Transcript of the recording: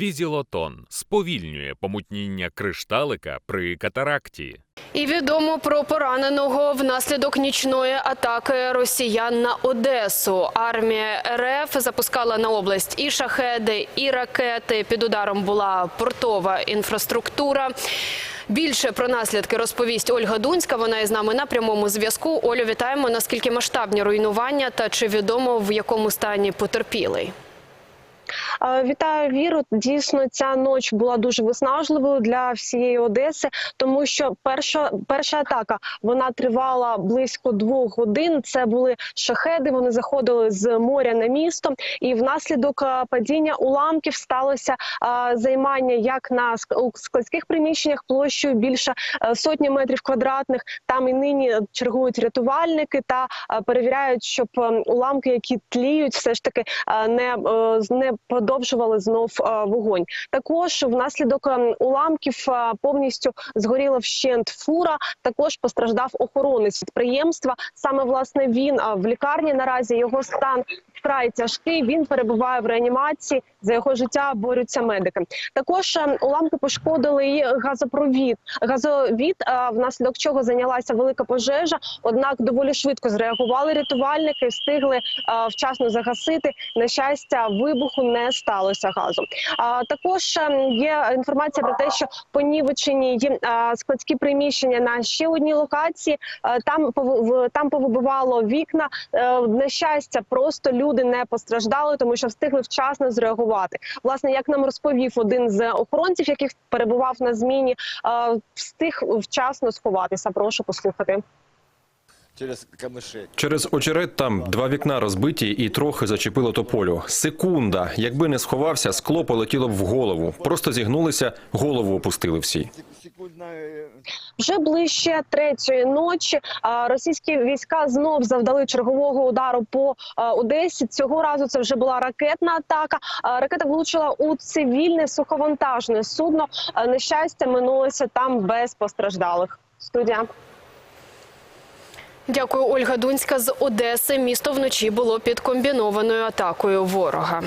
Візілотон сповільнює помутніння кришталика при катаракті. І відомо про пораненого внаслідок нічної атаки росіян на Одесу. Армія РФ запускала на область і шахеди, і ракети. Під ударом була портова інфраструктура. Більше про наслідки розповість Ольга Дунська. Вона із нами на прямому зв'язку. Олю, вітаємо. Наскільки масштабні руйнування та чи відомо в якому стані потерпілий? Е, Вітаю віру. Дійсно, ця ніч була дуже виснажливою для всієї Одеси, тому що перша перша атака вона тривала близько двох годин. Це були шахеди. Вони заходили з моря на місто, і внаслідок е, падіння уламків сталося е, займання як на ск- складських приміщеннях площею більше сотні метрів квадратних. Там і нині чергують рятувальники та перевіряють, щоб е, уламки, які тліють, все ж таки не, не продовжували знов вогонь. Також внаслідок е, уламків повністю згоріла вщент фура. Також постраждав охоронець підприємства. Саме власне він в лікарні наразі його стан вкрай тяжкий. Він перебуває в реанімації. За його життя борються медики. Також е, уламки пошкодили і газопровід. Газовід, е, внаслідок чого зайнялася велика пожежа. Однак доволі швидко зреагували рятувальники, встигли е, вчасно загасити. На щастя, вибуху не сталося газу. Також е, є інформація про те, що понівечені є е, складські приміщення на ще одній локації. Там там повибивало вікна. На щастя, просто люди не постраждали, тому що встигли вчасно зреагувати. Власне, як нам розповів один з охоронців, яких перебував на зміні, встиг вчасно сховатися. Прошу послухати. через камиші. Через очерет там два вікна розбиті і трохи зачепило тополю. Секунда. Якби не сховався, скло полетіло б в голову. Просто зігнулися, голову опустили всі. Е, Вже ближче третьої ночі російські війська знов завдали чергового удару по Одесі. Цього разу це вже була ракетна атака. Ракета влучила у цивільне суховантажне судно. А, На щастя, минулося там без постраждалих. Студія. Дякую, Ольга Дунська з Одеси. Місто вночі було під комбінованою атакою ворога.